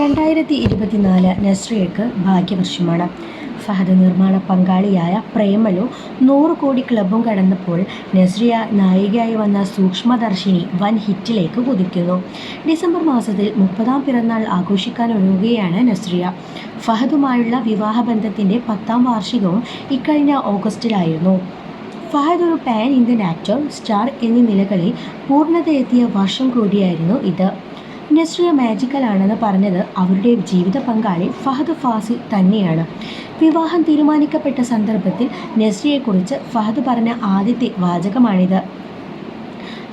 രണ്ടായിരത്തി ഇരുപത്തിനാല് നസ്രിയക്ക് ഭാഗ്യവർഷമാണ്. ഫഹദ് നിർമ്മാണ പങ്കാളിയായ പ്രേമലു നൂറ് കോടി ക്ലബും കടന്നപ്പോൾ നസ്രിയ നായികയായി വന്ന സൂക്ഷ്മദർശിനി വൻ ഹിറ്റിലേക്ക് കുതിക്കുന്നു. ഡിസംബർ മാസത്തിൽ മുപ്പതാം പിറന്നാൾ ആഘോഷിക്കാനൊരുങ്ങുകയാണ് നസ്രിയ. ഫഹദുമായുള്ള വിവാഹബന്ധത്തിന്റെ പത്താം വാർഷികവും ഇക്കഴിഞ്ഞ ഓഗസ്റ്റിലായിരുന്നു. ഫഹദ് ഒരു പാൻ ഇന്ത്യൻ ആക്ടർ സ്റ്റാർ എന്നീ നിലകളിൽ പൂർണതയെത്തിയ വർഷം കൂടിയായിരുന്നു ഇത്. നസ്രിയ മാജിക്കൽ ആണെന്ന് പറഞ്ഞത് അവരുടെ ജീവിത പങ്കാളി ഫഹദ് ഫാസിൽ തന്നെയാണ്. വിവാഹം തീരുമാനിക്കപ്പെട്ട സന്ദർഭത്തിൽ നസ്രിയെക്കുറിച്ച് ഫഹദ് പറഞ്ഞ ആദ്യത്തെ വാചകമാണിത്.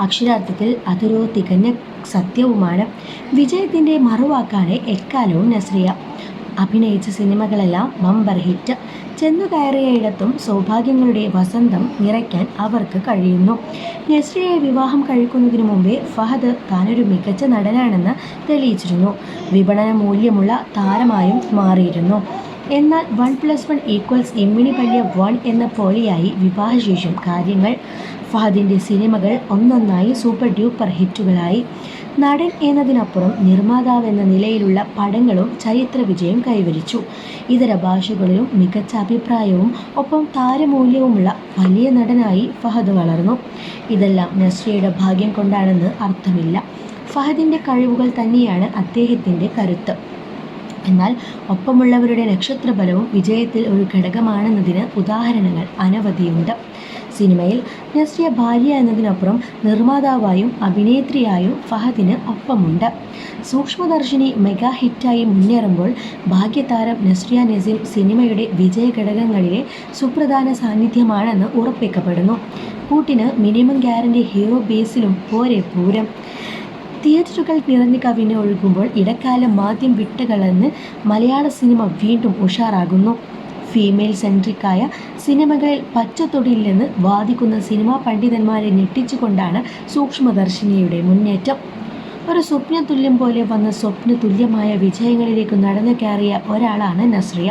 അക്ഷരാർത്ഥത്തിൽ അതൊരു തികഞ്ഞ സത്യവുമാണ്. വിജയത്തിന്റെ മറുവാക്കാണ് എക്കാലവും നസ്രിയ അഭിനയിച്ച സിനിമകളെല്ലാം ബമ്പർ ഹിറ്റ്. ചെന്നു കയറിയയിടത്തും സൗഭാഗ്യങ്ങളുടെ വസന്തം നിറയ്ക്കാൻ അവർക്ക് കഴിയുന്നു. നസ്രിയെ വിവാഹം കഴിക്കുന്നതിന് മുമ്പേ ഫഹദ് താനൊരു മികച്ച നടനാണെന്ന് തെളിയിച്ചിരുന്നു. വിപണന മൂല്യമുള്ള താരമായും മാറിയിരുന്നു. എന്നാൽ വൺ പ്ലസ് വൺ ഈക്വൽസ് എമ്മിണി പള്ളിയ വൺ എന്ന പോലെയായി വിവാഹശേഷം കാര്യങ്ങൾ ഫഹദിന്റെ സിനിമകൾ ഒന്നൊന്നായി സൂപ്പർ ഡ്യൂപ്പർ ഹിറ്റുകളായി. നടൻ എന്നതിനപ്പുറം നിർമ്മാതാവ് എന്ന നിലയിലുള്ള പടങ്ങളും ചരിത്ര വിജയം കൈവരിച്ചു. ഇതര ഭാഷകളിലും മികച്ച അഭിപ്രായവും ഒപ്പം താരമൂല്യവുമുള്ള വലിയ നടനായി ഫഹദ് വളർന്നു. ഇതെല്ലാം നസ്രിയയുടെ ഭാഗ്യം കൊണ്ടാണെന്ന് അർത്ഥമില്ല. ഫഹദിന്റെ കഴിവുകൾ തന്നെയാണ് അദ്ദേഹത്തിന്റെ കരുത്ത്. എന്നാൽ ഒപ്പമുള്ളവരുടെ നക്ഷത്രബലവും വിജയത്തിൽ ഒരു ഘടകമാണെന്നതിന് ഉദാഹരണങ്ങൾ അനവധിയുണ്ട്. സിനിമയിൽ നസ്രിയ ഭാര്യ എന്നതിനപ്പുറം നിർമ്മാതാവായും അഭിനേത്രിയായും ഫഹദിന് ഒപ്പമുണ്ട്. സൂക്ഷ്മദർശിനി മെഗാ ഹിറ്റായി മുന്നേറുമ്പോൾ ഭാഗ്യതാരം നസ്രിയ നസീം സിനിമയുടെ വിജയ ഘടകങ്ങളിലെ സുപ്രധാന സാന്നിധ്യമാണെന്ന് ഉറപ്പിക്കപ്പെടുന്നു. കൂട്ടിന് മിനിമം ഗ്യാരണ്ടി ഹീറോ ബേസിലും പോരെ പൂരം. തിയേറ്ററുകൾ നിറഞ്ഞു കവിഞ്ഞ് ഒഴുകുമ്പോൾ ഇടക്കാലം മാദ്യം വിട്ടുകളെന്ന് മലയാള സിനിമ വീണ്ടും ഉഷാറാകുന്നു. ഫീമെയിൽ സെൻട്രിക്കായ സിനിമകളിൽ പച്ചത്തൊടിയില്ലെന്ന് വാദിക്കുന്ന സിനിമാ പണ്ഡിതന്മാരെ ഞെട്ടിച്ചുകൊണ്ടാണ് സൂക്ഷ്മദർശിനിയുടെ മുന്നേറ്റം. ഒരു സ്വപ്ന തുല്യം പോലെ വന്ന സ്വപ്ന തുല്യമായ വിജയങ്ങളിലേക്ക് നടന്നു കയറിയ ഒരാളാണ് നസ്രിയ.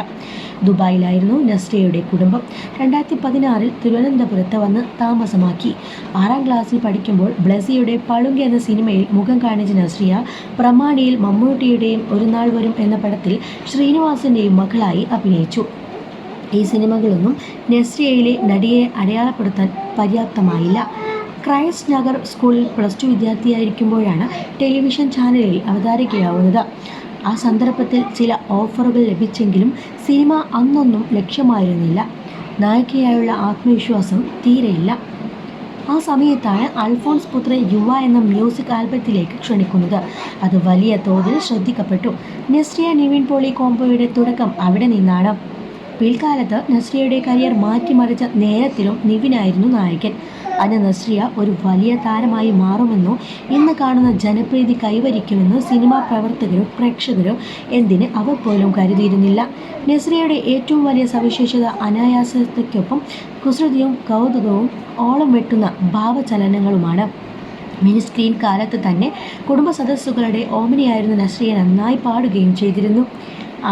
ദുബായിലായിരുന്നു നസ്രിയയുടെ കുടുംബം. രണ്ടായിരത്തി പതിനാറിൽ തിരുവനന്തപുരത്ത് വന്ന് താമസമാക്കി. ആറാം ക്ലാസ്സിൽ പഠിക്കുമ്പോൾ ബ്ലസിയുടെ പളുങ്ക് എന്ന സിനിമയിൽ മുഖം കാണിച്ച നസ്രിയ പ്രമാണിയിൽ മമ്മൂട്ടിയുടെയും ഒരു നാൾ വരും എന്ന പടത്തിൽ ശ്രീനിവാസിന്റെയും മകളായി അഭിനയിച്ചു. ഈ സിനിമകളൊന്നും നസ്രിയയിലെ നടിയെ അടയാളപ്പെടുത്താൻ പര്യാപ്തമായില്ല. ക്രൈസ്റ്റ് നഗർ സ്കൂളിൽ പ്ലസ് ടു വിദ്യാർത്ഥിയായിരിക്കുമ്പോഴാണ് ടെലിവിഷൻ ചാനലിൽ അവതാരികയാവുന്നത്. ആ സന്ദർഭത്തിൽ ചില ഓഫറുകൾ ലഭിച്ചെങ്കിലും സിനിമ അന്നൊന്നും ലക്ഷ്യമായിരുന്നില്ല. നായികയായുള്ള ആത്മവിശ്വാസം തീരെയില്ല. ആ സമയത്താണ് അൽഫോൺസ് പുത്ര യുവ എന്ന മ്യൂസിക് ആൽബത്തിലേക്ക് ക്ഷണിക്കുന്നത്. അത് വലിയ തോതിൽ ശ്രദ്ധിക്കപ്പെട്ടു. നെസ്രിയ നിവിൻ പോളി കോംബോയുടെ തുടക്കം അവിടെ നിന്നാണ്. പിൽക്കാലത്ത് നസ്രിയയുടെ കരിയർ മാറ്റിമറിച്ച നേരത്തിലും നിവിനായിരുന്നു നായകൻ. അന്ന് നസ്രിയ ഒരു വലിയ താരമായി മാറുമെന്നോ ഇന്ന് കാണുന്ന ജനപ്രീതി കൈവരിക്കുമെന്നോ സിനിമാ പ്രവർത്തകരോ പ്രേക്ഷകരോ എന്തിന് അവർ പോലും കരുതിയിരുന്നില്ല. നസ്രിയയുടെ ഏറ്റവും വലിയ സവിശേഷത അനായാസതയ്ക്കൊപ്പം കുസൃതിയും കൗതുകവും ഓളം വെട്ടുന്ന ഭാവചലനങ്ങളുമാണ്. മിനി സ്ക്രീൻ കാലത്ത് തന്നെ കുടുംബ സദസ്സുകളുടെ ഓമനിയായിരുന്ന നസ്രിയ നന്നായി പാടുകയും ചെയ്തിരുന്നു.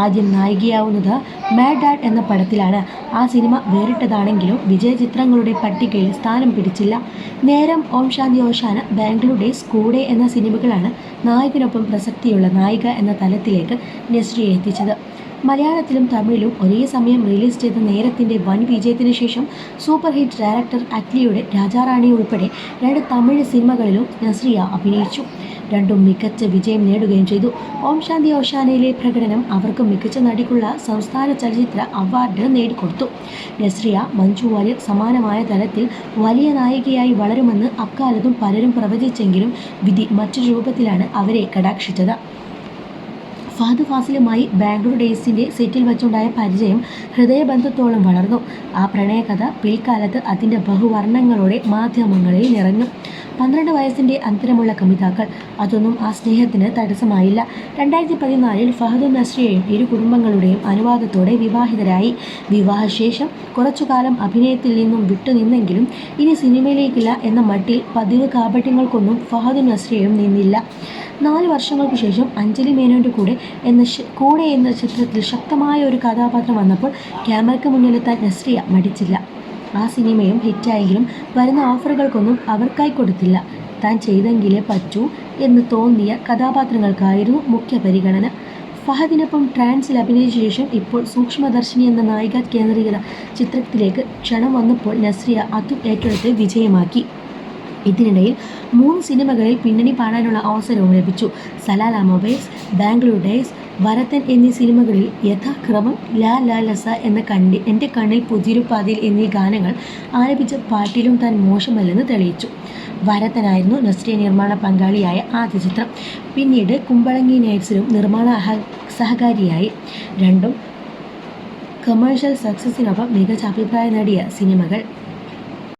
ആദ്യം നായികയാവുന്നത് മാഡ് ഡാഡ് എന്ന പടത്തിലാണ്. ആ സിനിമ വേറിട്ടതാണെങ്കിലും വിജയ ചിത്രങ്ങളുടെ പട്ടികയിൽ സ്ഥാനം പിടിച്ചില്ല. നേരം ഓം ശാന്തി ഓശാന ബാംഗ്ലൂർ ഡേയ്സ് കൂടെ എന്ന സിനിമകളാണ് നായകനൊപ്പം പ്രസക്തിയുള്ള നായിക എന്ന തലത്തിലേക്ക് നസ്രിയെ എത്തിച്ചത്. മലയാളത്തിലും തമിഴിലും ഒരേ സമയം റിലീസ് ചെയ്ത നേരത്തിന്റെ വൻ വിജയത്തിന് ശേഷം സൂപ്പർ ഹിറ്റ് ഡയറക്ടർ അറ്റ്ലിയുടെ രാജാറാണി ഉൾപ്പെടെ രണ്ട് തമിഴ് സിനിമകളിലും നസ്രിയ അഭിനയിച്ചു. രണ്ടും മികച്ച വിജയം നേടുകയും ചെയ്തു. ഓം ശാന്തി ഓശാനയിലെ പ്രകടനം അവർക്ക് മികച്ച നടിക്കുള്ള സംസ്ഥാന ചലച്ചിത്ര അവാർഡ് നേടിക്കൊടുത്തു. നസ്രിയ മഞ്ജു വാര്യർ സമാനമായ തലത്തിൽ വലിയ നായികയായി വളരുമെന്ന് അക്കാലത്തും പലരും പ്രവചിച്ചെങ്കിലും വിധി മറ്റൊരു രൂപത്തിലാണ് അവരെ കടാക്ഷിച്ചത്. ഫഹദ് ഫാസിലുമായി ബാംഗ്ലൂർ ഡേയ്സിന്റെ സെറ്റിൽ വെച്ചുണ്ടായ പരിചയം ഹൃദയബന്ധത്തോളം വളർന്നു. ആ പ്രണയകഥ പിൽക്കാലത്ത് അതിന്റെ ബഹുവർണങ്ങളോടെ മാധ്യമങ്ങളിൽ നിറഞ്ഞു. പന്ത്രണ്ട് വയസ്സിന്റെ അന്തരമുള്ള കവിതാക്കൾ അതൊന്നും ആ സ്നേഹത്തിന് തടസ്സമായില്ല. രണ്ടായിരത്തി പതിനാലിൽ ഫഹദും നസ്രിയയും ഇരു കുടുംബങ്ങളുടെയും അനുവാദത്തോടെ വിവാഹിതരായി. വിവാഹശേഷം കുറച്ചുകാലം അഭിനയത്തിൽ നിന്നും വിട്ടുനിന്നെങ്കിലും ഇനി സിനിമയിലേക്കില്ല എന്ന മട്ടിൽ പതിവ് കാപട്യങ്ങൾക്കൊന്നും ഫഹദും നസ്രിയയും നിന്നില്ല. നാല് വർഷങ്ങൾക്ക് ശേഷം അഞ്ജലി മേനോന്റെ കൂടെ എന്ന കൂടെ എന്ന ചിത്രത്തിൽ ശക്തമായ ഒരു കഥാപാത്രം വന്നപ്പോൾ ക്യാമറയ്ക്ക് മുന്നിലെത്താൻ നസ്രിയ മടിച്ചില്ല. ആ സിനിമയും ഹിറ്റായെങ്കിലും വരുന്ന ഓഫറുകൾക്കൊന്നും അവർക്കായി കൊടുത്തില്ല. താൻ ചെയ്തെങ്കിലേ പറ്റൂ എന്ന് തോന്നിയ കഥാപാത്രങ്ങൾക്കായിരുന്നു മുഖ്യ പരിഗണന. ഫഹദിനൊപ്പം ട്രാൻസിൽ അഭിനയിച്ച ശേഷം ഇപ്പോൾ സൂക്ഷ്മദർശിനി എന്ന നായിക കേന്ദ്രീകൃത ചിത്രത്തിലേക്ക് ക്ഷണം വന്നപ്പോൾ നസ്രിയ അതും ഏറ്റെടുത്ത് വിജയമാക്കി. ഇതിനിടയിൽ മൂന്ന് സിനിമകളിൽ പിന്നണി പാടാനുള്ള അവസരവും ലഭിച്ചു. Salala Mobiles Bangalore Days Varathan എന്നീ സിനിമകളിൽ യഥാക്രമം ലാ ലാ ലസ എന്ന കണ്ണി എന്റെ കണ്ണിൽ പുതിയൊരു പാതിയിൽ എന്നീ ഗാനങ്ങൾ ആലപിച്ച പാട്ടിലും താൻ മോശമല്ലെന്ന് തെളിയിച്ചു. വരത്തനായിരുന്നു നസ്രിയ നിർമ്മാണ പങ്കാളിയായ ആദ്യ ചിത്രം. പിന്നീട് കുമ്പളങ്ങി നൈറ്റ്സിലും നിർമ്മാണ സഹകാരിയായി. രണ്ടും കമേഴ്ഷ്യൽ സക്സസിനൊപ്പം മികച്ച അഭിപ്രായം നേടിയ സിനിമകൾ.